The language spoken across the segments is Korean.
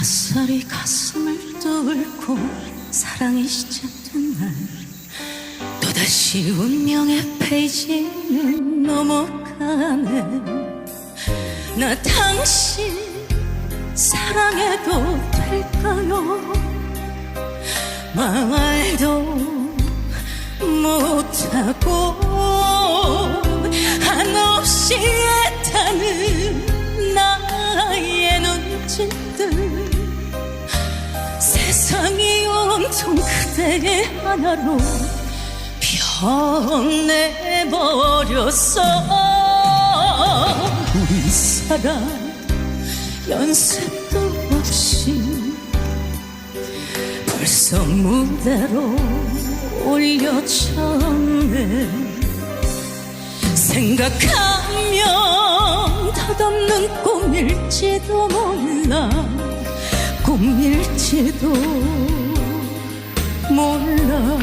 아싸리 가슴을 뚫고 사랑이 시작된 날 또다시 운명의 페이지는 넘어가네. 나 당신 사랑해도 될까요? 말도 못하고 온통 그대의 하나로 변해버렸어. 우리 사랑 연습도 없이 벌써 무대로 올려쳤네. 생각하면 덧없는 꿈일지도 몰라. 꿈일지도 몰라.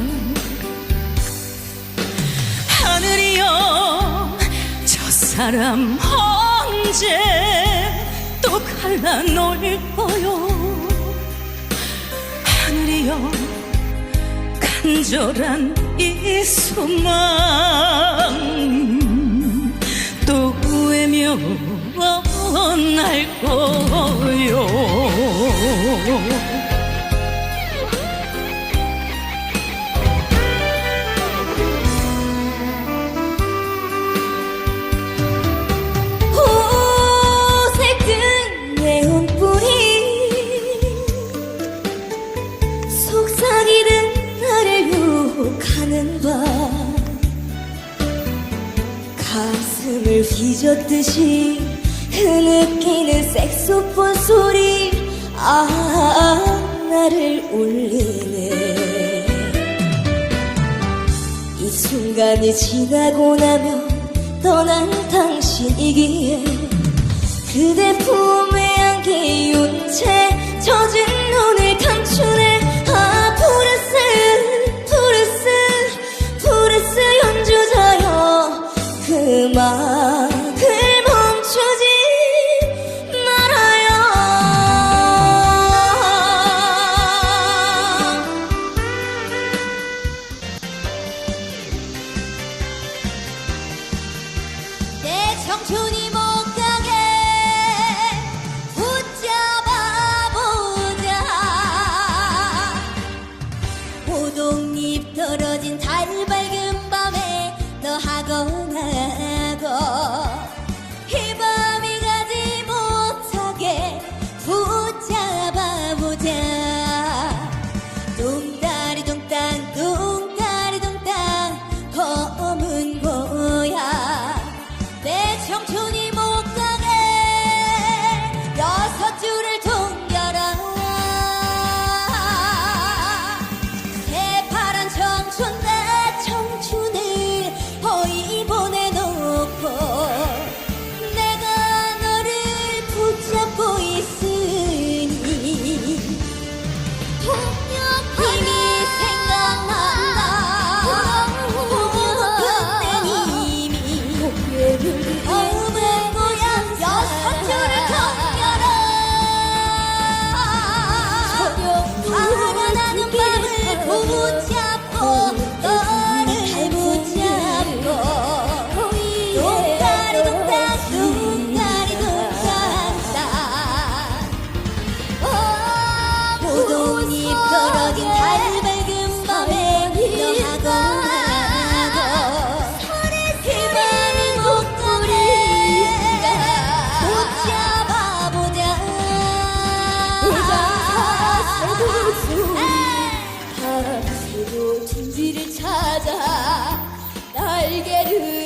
하늘이여 저 사람 언제 또 갈라 놓을거요? 하늘이여 간절한 이 소망 또 외면할 거요 가슴을 휘젓듯이 흐느끼는 색소폰 소리. 아 나를 울리네. 이 순간이 지나고 나면 떠날 당신이기에 그대 품에 안기운 채 젖은 눈을 감추네 그만을 멈추지 말아요. 내 청춘이 못 가게 붙잡아 보자. 오동잎 떨어진 달 밝은 밤에 너하고 나 고 길을 찾아 날개를